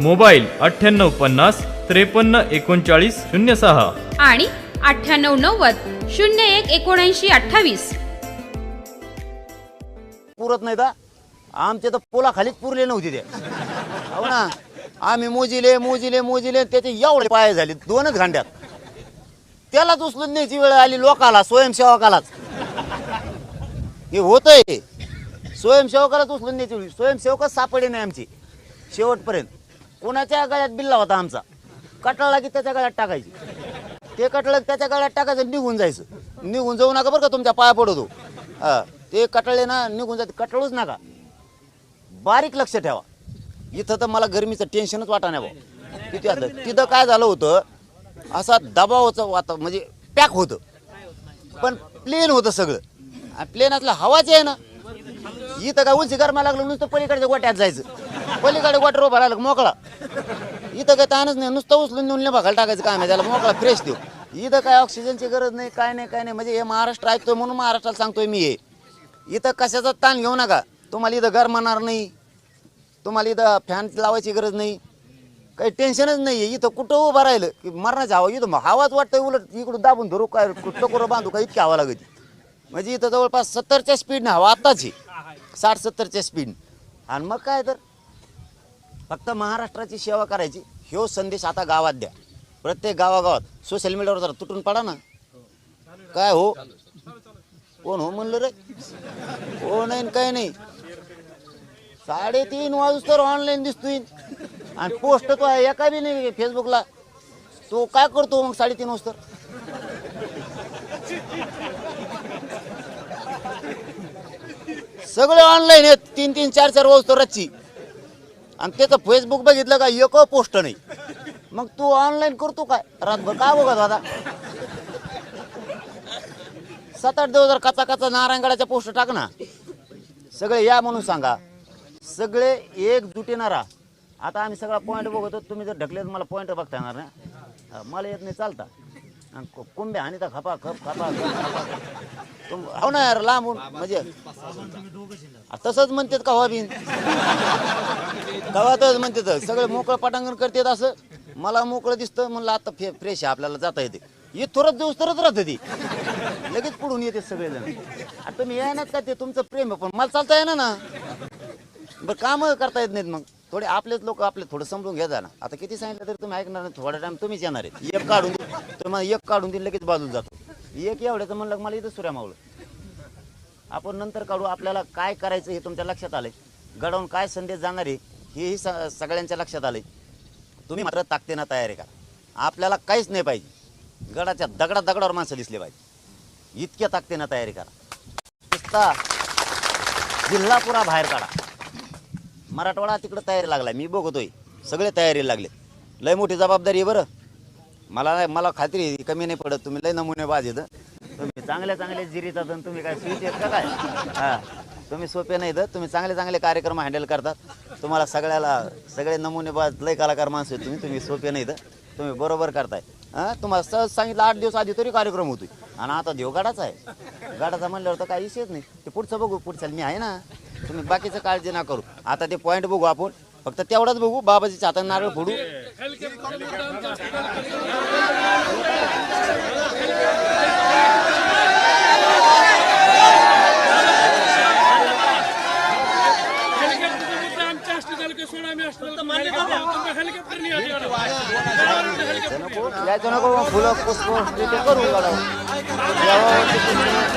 Mobile अठ्ठ्याण्णव पन्नास त्रेपन्न एकोणचाळीस शून्य सहा. आणि अठ्ठ्याण्णव नव्वद शून्य एक एकोणऐंशी अठ्ठावीस. पुरत नाही का आमचे तर पोलाखालीच पुरले नव्हते ते. हो ना. आम्ही मोजिले मोजिले मोजिले त्याचे एवढे पाय झाले दोनच घंट्यात त्यालाच उचलून न्यायची वेळ आली लोकाला स्वयंसेवकालाच. हे होतंय. स्वयंसेवकालाच उचलून न्यायची वेळ. स्वयंसेवकच सापडे नाही आमची. शेवटपर्यंत. कोणाच्या गळ्यात बिल्ला होता आमचा. कटळला की त्याच्या गळ्यात टाकायची. ते कटळलं त्याच्या गळ्यात टाकायचं निघून जायचं. निघून जाऊ नका बरं का तुमच्या पाया पडतो. ते कटळले ना निघून जाते. कटळूच नका. बारीक लक्ष ठेवा. इथं तर मला गरमीचं टेन्शनच वाटा नाही भाऊ. तिथे आता तिथं काय झालं होतं असा दबावाचं वाता म्हणजे पॅक होतं. पण प्लेन होतं सगळं. आणि प्लेनातलं हवाच आहे ना. इथं काय उंची गरमा लागलं नुसतं पलीकडच्या गोट्यात जायचं. पलीकडे गोट रोबा राहिलं मोकळा? इथं काय ताणच नाही नुसतं उचलून नेऊन बघायला टाकायचं काम आहे त्याला मोकळा फ्रेश देऊ. इथं काय ऑक्सिजनची गरज नाही काय नाही काय नाही. म्हणजे हे महाराष्ट्र ऐकतोय म्हणून महाराष्ट्राला सांगतोय मी हे. इथं कशाचा ताण घेऊ नका. तुम्हाला इथं गरमणार नाही. तुम्हाला इथं फॅन लावायची गरज नाही. काही टेन्शनच नाही आहे. इथं कुठं उभं राहिलं की मरणाची हवा इथं मग हवाच वाटतं उलट. इकडून दाबून धरू काय कुठं करू बांधू काय इतकी हवा लागते. म्हणजे इथं जवळपास सत्तरच्या स्पीडनं हवा आत्ताची साठ सत्तरच्या स्पीड आणि मग काय तर? फक्त महाराष्ट्राची सेवा करायची. ह्यो संदेश आता गावात द्या. प्रत्येक गावागावात सोशल मीडियावर जरा तुटून पडा ना. काय हो? कोण हो म्हणलं रे? हो नाही काय नाही? साडेतीन वाजूस तर ऑनलाईन दिसतोय. आणि पोस्ट तो आहे एका बी नाही फेसबुकला तो काय करतो मग साडेतीन वाजता सगळे ऑनलाईन आहेत. तीन तीन चार चार वस्तू रच्ची आणि त्याचं फेसबुक बघितलं का एक पोस्ट नाही. मग तू ऑनलाईन करतो काय? रातभर का बघत आता सात आठ दिवस जर कचा कचा नारायणगडाच्या पोस्ट टाक ना. सगळे या म्हणून सांगा. सगळे एकजुटीनं राहा आता आम्ही सगळा पॉईंट बघतो तुम्ही जर ढकले तर मला पॉईंट बघता येणार ना मला येत नाही चालता. आणि आणि तर खपा खप खपा खप, खपा. खप. तुम हो ना यार लांबून. म्हणजे तसंच म्हणतात का हो बिन गावातच म्हणतात. तर सगळे मोकळं पटांगण करतात असं. मला मोकळं दिसतं म्हणलं आता फे फ्रेश आहे आपल्याला जाता येते. हे थोडंच दिवस तरच राहतं ती. लगेच पुढून येते सगळेजण. आता तुम्ही येणार का ते? तुमचं प्रेम आहे पण मला चालता येणार ना. बरं कामं करता येत नाहीत मग. थोडे आपलेच लोक आपले थोडं समजून घ्या जा ना आता किती सांगितलं तरी तुम्ही ऐकणार नाही थोडा टाइम तुम्हीच येणार आहे एक काढून दे एक काढून दिलं लगेच बाजूला जातो. एक एवढ्याचं म्हणलं मला इथं सुऱ्या मावलं आपण नंतर काढू आपल्याला काय करायचं हे तुमच्या लक्षात आलंय. घडवून काय संदेश जाणार आहे हेही स सगळ्यांच्या लक्षात आले तुम्ही मात्र ताकदीनं तयारी करा आपल्याला काहीच नाही पाहिजे. गडाच्या दगडा दगडावर माणसं दिसले पाहिजे. इतक्या ताकदीनं तयारी करा. नुसता जिल्हा पुरा बाहेर काढा. मराठवाडा तिकडं तयारी लागलाय. मी बघतोय. सगळे तयारी लागले लय मोठी जबाबदारी आहे बरं. मला मला खात्री आहे, कमी नाही पडत. तुम्ही लय नमुने बाज येतं तुम्ही चांगल्या चांगले जिरीचा आणि तुम्ही काय स्वीट आहेत का काय? हा. तुम्ही सोपे नाही तर तुम्ही चांगले चांगले कार्यक्रम हँडल करतात. तुम्हाला सगळ्याला सगळे नमुने बाज लय कलाकार माणसं आहेत तुम्ही. तुम्ही सोपे नाही तर तुम्ही बरोबर करताय हां. तुम्हाला सहज सांगितलं आठ दिवस आधी तरी कार्यक्रम होतोय. आणि आता देव गाडाचा आहे. गाडाचा म्हणल्यावर तर काही विषयच नाही. ते पुढचं बघू पुढचं मी आहे ना. तुम्ही बाकीचं काळजी ना करू. आता ते पॉईंट बघू आपण. फक्त तेवढाच बघू. बाबाजीच्या हातात नारळ फोडू. आमच्या हॉस्पिटल के सोडा आम्ही हॉस्पिटल हेलिकॉप्टर नाही यायचं नको यायचं नको फुलं पुष्प ते करू गाडावर. यावं, ते पुष्प.